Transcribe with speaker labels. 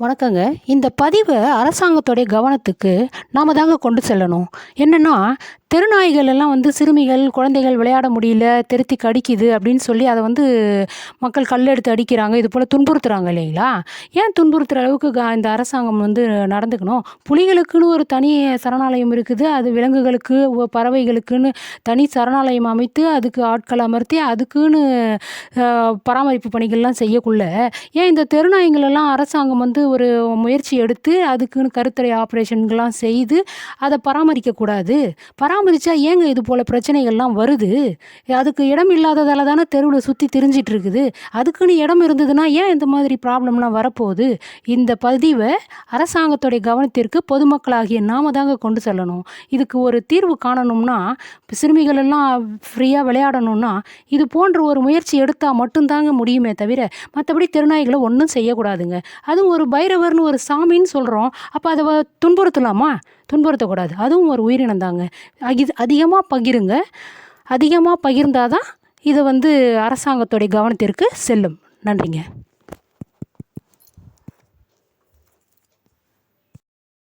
Speaker 1: வணக்கங்க. இந்த பதிவை அரசாங்கத்தோடைய கவனத்துக்கு நாம் தாங்க கொண்டு செல்லணும். என்னென்னா தெருநாய்கள் எல்லாம் வந்து சிறுமிகள் குழந்தைகள் விளையாட முடியல திருத்தி கடிக்குது அப்படின்னு சொல்லி அதை வந்து மக்கள் கல் எடுத்து அடிக்கிறாங்க. இது போல் துன்புறுத்துகிறாங்க இல்லைங்களா? ஏன் துன்புறுத்துகிற அளவுக்கு இந்த அரசாங்கம் வந்து நடந்துக்கணும்? புலிகளுக்குன்னு ஒரு தனி சரணாலயம் இருக்குது. அது விலங்குகளுக்கு பறவைகளுக்குன்னு தனி சரணாலயம் அமைத்து அதுக்கு ஆட்கள் அமர்த்தி அதுக்குன்னு பராமரிப்பு பணிகள்லாம் செய்யக்குள்ள ஏன் இந்த தெருநாய்களெல்லாம் அரசாங்கம் வந்து ஒரு முயற்சி எடுத்து அதுக்குன்னு கருத்தடை ஆப்ரேஷன்கள்லாம் செய்து அதை பராமரிக்கக்கூடாது. பராமரித்தா ஏங்க இது போல் பிரச்சனைகள்லாம் வருது? அதுக்கு இடம் இல்லாததால தானே தெருவில் சுற்றி தெரிஞ்சிட்டு இருக்குது அதுக்குன்னு இடம் இருந்ததுன்னா ஏன் இந்த மாதிரி ப்ராப்ளம்லாம் வரப்போகுது? இந்த பதிவை அரசாங்கத்துடைய கவனத்திற்கு பொதுமக்களாகிய நாம தாங்க கொண்டு செல்லணும். இதுக்கு ஒரு தீர்வு காணணும்னா சிறுமிகள் எல்லாம் ஃப்ரீயாக விளையாடணும்னா இது போன்ற ஒரு முயற்சி எடுத்தால் மட்டும்தாங்க முடியுமே தவிர மற்றபடி திருநாய்களை ஒன்றும் செய்யக்கூடாதுங்க. அதுவும் ஒரு பைரவர்னு ஒரு சாமின்னு சொல்கிறோம் அப்போ அதை துன்புறுத்தலாமா? துன்புறுத்தக்கூடாது. அதுவும் ஒரு உயிரினம் தாங்க இது அதிகமாக பகிருங்க. அதிகமாக பகிர்ந்தாதான் இது வந்து அரசாங்கத்துடைய கவனத்திற்கு செல்லும். நன்றிங்க.